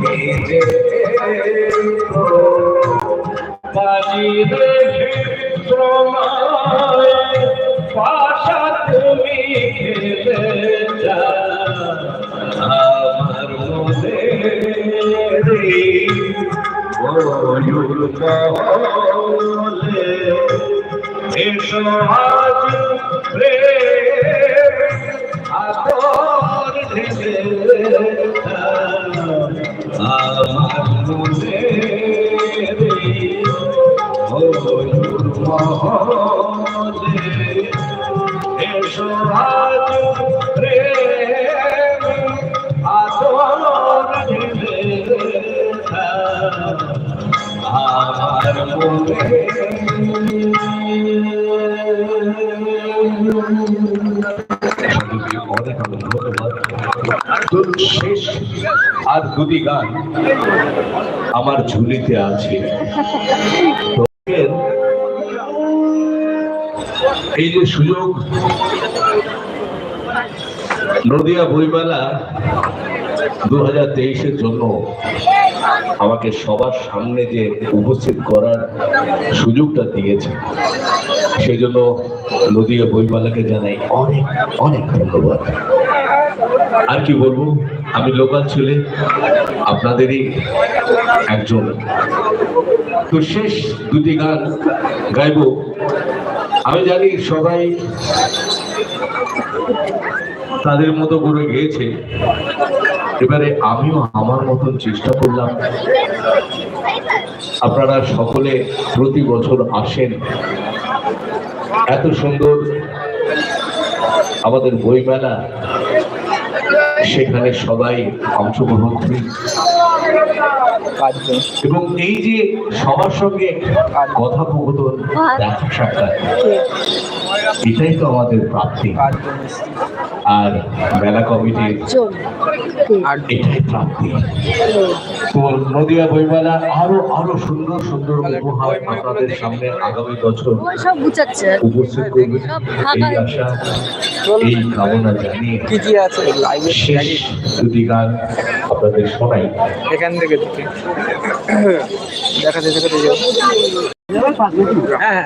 যে বাজিরে শ্রমায় পাশা তুমি খেলে আমার মনে রে ময়ূর মহলে এসো আজ আর দুটি গান আমার ঝুলিতে আছে। এই যে সুযোগ, নদিয়া বইমেলা দু হাজার তেইশের জন্য আমাকে সবার সামনে যে উপস্থিত করার সুযোগটা দিয়েছে। সেই জন্য নদিয়া বইমেলাকে জানাই অনেক অনেক ধন্যবাদ। আর কি বলব, আমি লোকাল ছেলে, আপনাদেরই একজন। তো শেষ দুটি গান গাইবো। আমি জানি সবাই তাদের মতো করে গিয়েছে। এবারে আমিও আমার মতন চেষ্টা করলাম। আপনারা সকলে প্রতি বছর আসেন। এত সুন্দর আমাদের বইমেলা, সেখানে সবাই অংশগ্রহণ করি। এবং এই যে সবার সঙ্গে কথোপকথন দেখা সাক্ষাৎ। এটাই তো আমাদের প্রাপ্তি। আর মেলা কমিটির এটাই প্রাপ্তি। তো নদিয়া বইমেলা আরও আরও সুন্দর সুন্দর উপহার আপনাদের সামনে আগামী বছর উপস্থিত করবে এই আশা এই কামনা জানিয়ে কি কি আছে? শেষ দুটি গান। আপনাদের শোনাই। এখান থেকে দেখা যেতে দেখাতে যাও হ্যাঁ